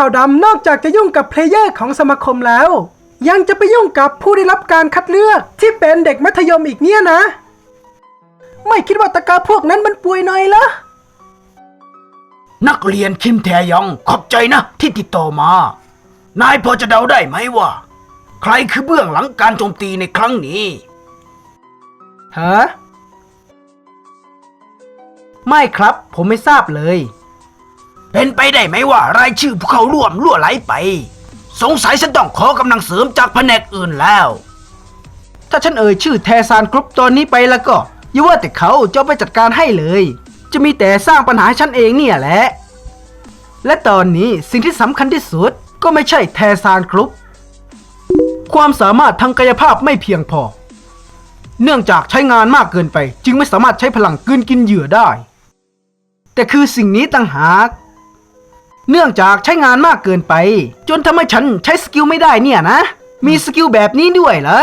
องขาวดำนอกจากจะยุ่งกับเพลเยอร์ของสมาคมแล้ว ยังจะไปยุ่งกับผู้ได้รับการคัดเลือกที่เป็นเด็กมัธยมอีกเนี่ยนะ ไม่คิดว่าตะกาพวกนั้นมันป่วยหน่อยเหรอนักเรียนคิมแทยองขอบใจนะที่ติดต่อมา นายพอจะเดาได้ไหมว่า ใครคือเบื้องหลังการโจมตีในครั้งนี้ฮะไม่ครับผมไม่ทราบเลย เป็นไปได้ไหมว่ารายชื่อผู้เข้าร่วมล่วไหลไป สงสัยฉันต้องขอกำลังเสริมจากแผนกอื่นแล้ว ถ้าฉันเอ่ยชื่อแทซานกรุ๊ปตอนนี้ไปแล้วก็อย่าว่าแต่เขาจะไปจัดการให้เลย จะมีแต่สร้างปัญหาให้ฉันเองเนี่ยแหละ และตอนนี้สิ่งที่สำคัญที่สุดก็ไม่ใช่แทซานกรุ๊ปความสามารถทางกายภาพไม่เพียงพอ เนื่องจากใช้งานมากเกินไป จึงไม่สามารถใช้พลังกืนกินเหยื่อได้ แต่คือสิ่งนี้ต่างหาก เนื่องจากใช้งานมากเกินไป จนทำให้ฉันใช้สกิลไม่ได้เนี่ยนะ มีสกิลแบบนี้ด้วยเหรอ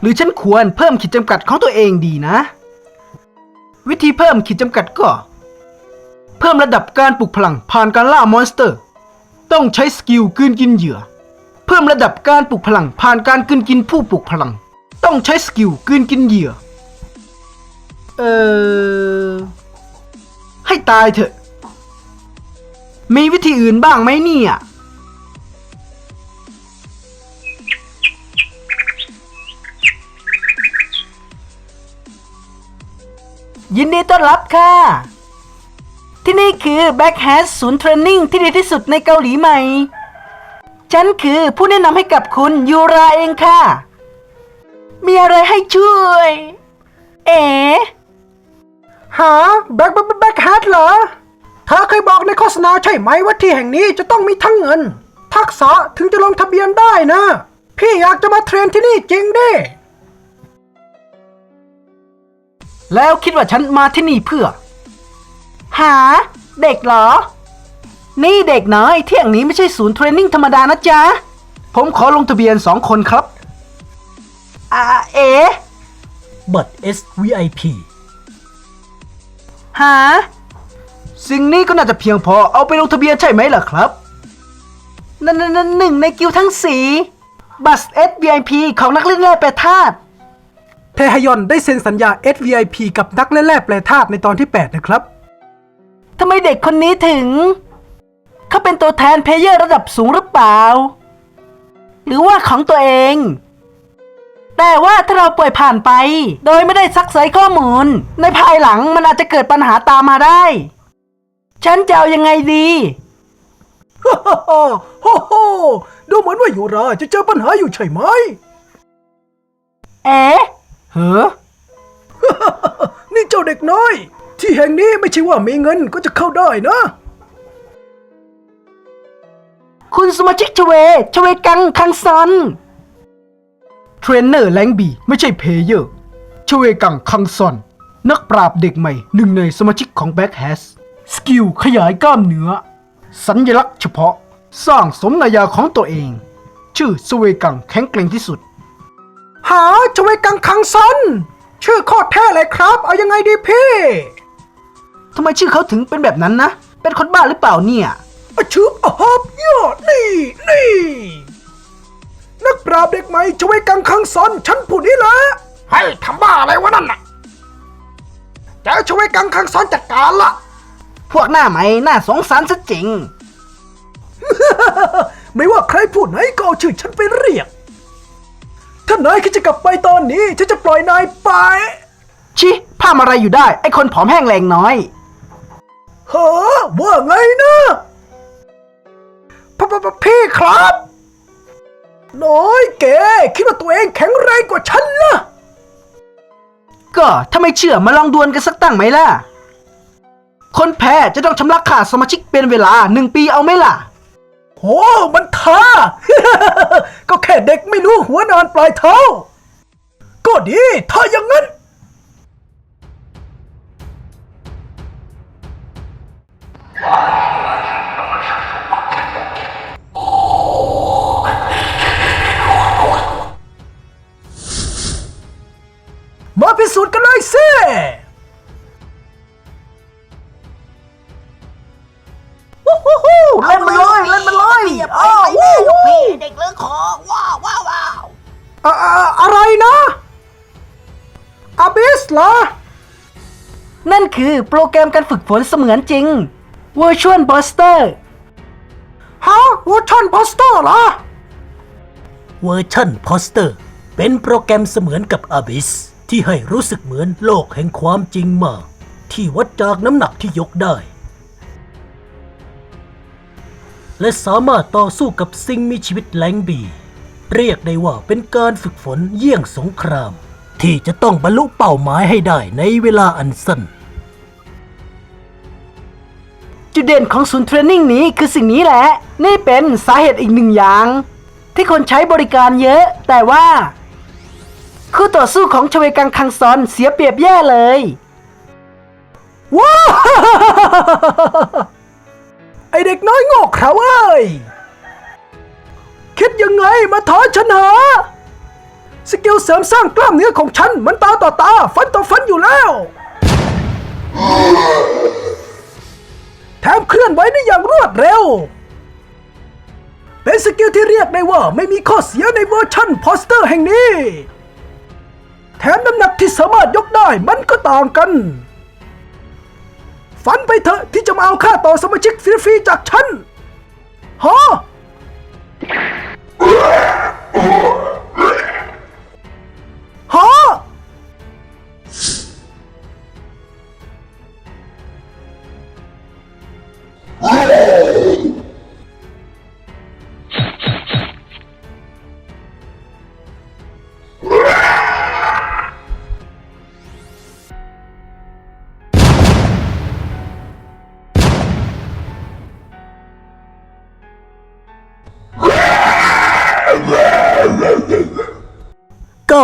หรือฉันควรเพิ่มขีดจำกัดของตัวเองดีนะ วิธีเพิ่มขีดจำกัดก็ เพิ่มระดับการปลุกพลังผ่านการล่ามอนสเตอร์ ต้องใช้สกิลกืนกินเหยื่อ เพิ่มระดับการปลุกพลังผ่านการกืนกินผู้ปลุกพลัง ต้องใช้สกิลกืนกินเหยื่อ เออให้ตายเถอะ มีวิธีอื่นบ้างไหมเนี่ย ยินดีต้อนรับค่ะ ที่นี่คือ Back h a s ศูนย์เทรนนิ่งที่ดีที่สุดในเกาหลีใหม่ ฉันคือผู้แนะนำให้กับคุณยูราเองค่ะ มีอะไรให้ช่วย เอ๋หาแบ็คแบ็คแบ็คแฮทเหรอ เธอเคยบอกในโฆษณาใช่ไหมว่าที่แห่งนี้จะต้องมีทั้งเงิน ทักษะถึงจะลงทะเบียนได้นะ พี่อยากจะมาเทรนที่นี่จริงดิ แล้วคิดว่าฉันมาที่นี่เพื่อ หา เด็กเหรอ นี่เด็กน้อยที่แห่งนี้ไม่ใช่ศูนย์เทรนนิ่งธรรมดานะจ๊ะ ผมขอลงทะเบียนสองคนครับอ่าเอบัตร SVIP หา สิ่งนี้ก็น่าจะเพียงพอเอาไปลงทะเบียนใช่ไหมล่ะครับนั่นนั่นหนึ่งในกิวทั้งสีบัตร SVIP ของนักเล่นแร่แปรธาตุเทฮยอนได้เซ็นสัญญา SVIP กับนักเล่นแร่แปรธาตุในตอนที่ 8 นะครับทำไมเด็กคนนี้ถึง เขาเป็นตัวแทนเพลเยอร์ระดับสูงหรือเปล่า หรือว่าของตัวเอง แต่ว่าถ้าเราปล่อยผ่านไป โดยไม่ได้ซักไซข้อมูล ในภายหลังมันอาจจะเกิดปัญหาตามมาได้ ฉันจะเอายังไงดีฮ่าฮ่าฮ่าฮ่าดูเหมือนว่าอยู่ราจะเจอปัญหาอยู่ใช่ไหม เอ๊ะเฮ้อนี่เจ้าเด็กน้อย ที่แห่งนี้ไม่ใช่ว่ามีเงินก็จะเข้าได้นะ คุณสมาชิกชเว ชเวกังคังซอนเทรนเนอร์แรงบีไม่ใช่เพลเยอร์ ชเวกังคังซอน นักปราบเด็กใหม่หนึ่งในสมาชิกของแบ็คแฮส สกิลขยายกล้ามเนื้อ สัญลักษณ์เฉพาะ สร้างสมนายาของตัวเอง ชื่อสเวกังแข็งแกร่งที่สุด หาชเวกังคังซอนชื่อโคตรแท้เลยครับ เอายังไงดีพี่ทำไมชื่อเขาถึงเป็นแบบนั้นนะ เป็นคนบ้าหรือเปล่าเนี่ยอาชืบอะฮับยอดนี่นี่นักปราบเด็กใหม่ชเวกังคังซอนฉันผู้นี้แหละเฮ้ยทำบ้าอะไรวะนั่นน่ะเจ้าชเวกังคังซอนจัดการละ พวกหน้าใหม่น่าสงสารซะจริง ไม่ว่าใครพูดไหนก็เอาชื่อฉันไปเรียก ถ้านายคิดจะกลับไปตอนนี้ ฉันจะปล่อยนายไป ชิพามอะไรอยู่ได้ ไอคนผอมแห้งแรงน้อยเฮ้อว่าไงนะพพพพี่ครับ น้อยแกคิดว่าตัวเองแข็งแรงกว่าฉันล่ะก็ถ้าไม่เชื่อมาลองดวลกันสักตั้งไหมล่ะ คนแพ้จะต้องชำระค่าสมาชิกเป็นเวลาหนึ่งปีเอาไหมล่ะ โห มันท้า ก็แค่เด็กไม่รู้หัวนอนปลายเท้า ก็ดี ถ้าอย่างนั้นม เหรอ นั่นคือโปรแกรมการฝึกฝนเสมือนจริง Virtual Buster ฮะ Virtual Buster เหรอเวอร์ชันพอสเตอร์เป็นโปรแกรมเสมือนกับ Abyss ที่ให้รู้สึกเหมือนโลกแห่งความจริงมากที่วัดจากน้ำหนักที่ยกได้ และสามารถต่อสู้กับสิ่งมีชีวิตแหลงบี เรียกได้ว่าเป็นการฝึกฝนเยี่ยงสงคราม ที่จะต้องบรรลุเป้าหมายให้ได้ในเวลาอันสั้นจุดเด่นของศูนย์เทรนนิ่งนี้คือสิ่งนี้แหละ นี่เป็นสาเหตุอีกหนึ่งอย่าง ที่คนใช้บริการเยอะ แต่ว่า คู่ต่อสู้ของชเวกังคังซอนเสียเปรียบแย่เลยว้าวไอเด็กน้อยโง่เขาเอ้ย คิดยังไงมาท้าฉันหา สกิลเสริมสร้างกล้ามเนื้อของฉันมันตาต่อตา ฟันต่อฟันอยู่แล้ว แถมเคลื่อนไหวได้อย่างรวดเร็ว เป็นสกิลที่เรียกได้ว่าไม่มีข้อเสียในเวอร์ชันพอสเตอร์แห่งนี้ แถมน้ำหนักที่สามารถยกได้มันก็ต่างกัน ฝันไปเถอะที่จะมาเอาค่าต่อสมาชิกฟรีๆจากฉันฮะ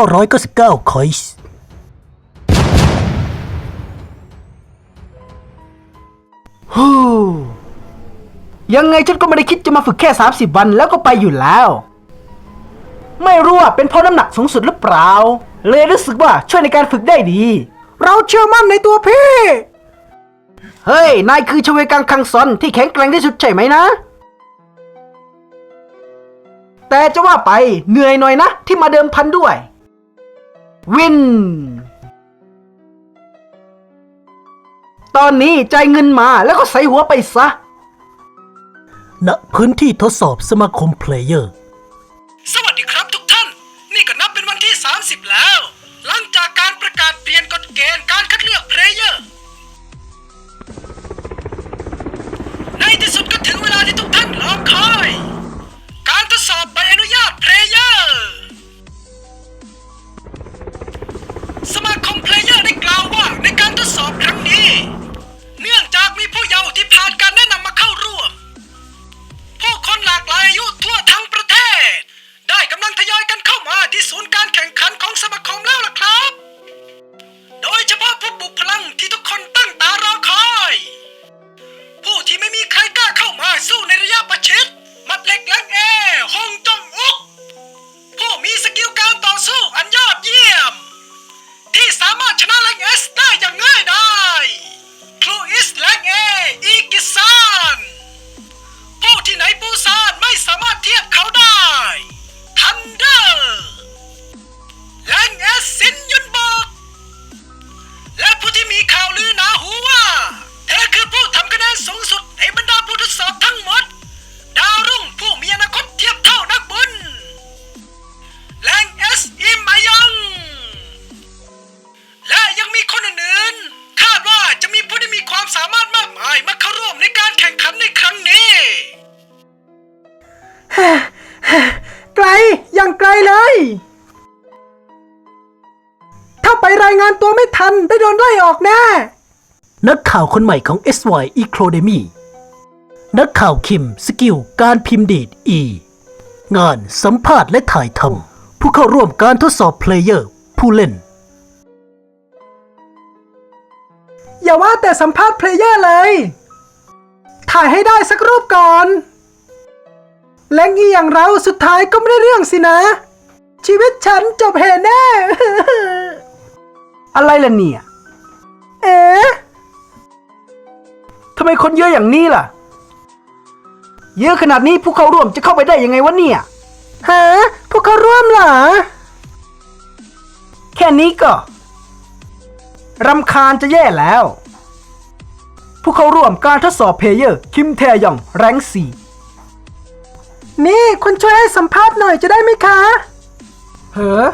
999คอยส์ฮู้ยังไงฉันก็ไม่ได้คิดจะมาฝึกแค่ 30 วันแล้วก็ไปอยู่แล้ว ไม่รู้ว่าเป็นเพราะน้ำหนักสูงสุดหรือเปล่า เลยรู้สึกว่าช่วยในการฝึกได้ดี เราเชื่อมั่นในตัวพี่ เฮ้ย นายคือชเวกังคังซอนที่แข็งแกร่งที่สุดใช่ไหมนะ แต่จะว่าไปเหนื่อยหน่อยนะที่มาเดิมพันด้วย วิน ตอนนี้จ่ายเงินมาแล้วก็ใส่หัวไปซะ ณพื้นที่ทดสอบสมาคมเพลเยอร์ ที่ศูนย์การแข่งขันของสมาคมแล้วล่ะครับ โดยเฉพาะผู้ปลุกพลังที่ทุกคนตั้งตารอคอย ผู้ที่ไม่มีใครกล้าเข้ามาสู้ในระยะประชิดมัดเหล็กแหลงเอฮงจงอุก ผู้มีสกิลการต่อสู้อันยอดเยี่ยม ที่สามารถชนะแรงเอสได้อย่างง่ายดาย ไม่ทันได้โดนไล่ออกแน่ นักข่าวคนใหม่ของ SY Eclodemy นักข่าวคิมสกิลการพิมพ์ดีด E งานสัมภาษณ์และถ่ายทำผู้เข้าร่วมการทดสอบเพลเยอร์ ผู้เล่น อย่าว่าแต่สัมภาษณ์เพลเยอร์เลย ถ่ายให้ได้สักรูปก่อน แลงอีอย่างเราสุดท้ายก็ไม่ได้เรื่องสินะ ชีวิตฉันจบเหแน่ อะไรล่ะเนี่ย เอ๊ะทำไมคนเยอะอย่างนี้ล่ะ เยอะขนาดนี้ผู้เข้าร่วมจะเข้าไปได้ยังไงวะเนี่ยฮะพวกเขาร่วมเหรอ แค่นี้ก็รำคาญจะแย่แล้ว ผู้เข้าร่วมการทดสอบเพลเยอร์ คิมแทยองแรงสี่นี่คุณช่วยให้สัมภาษณ์หน่อยจะได้ไหมคะ เฮ้อ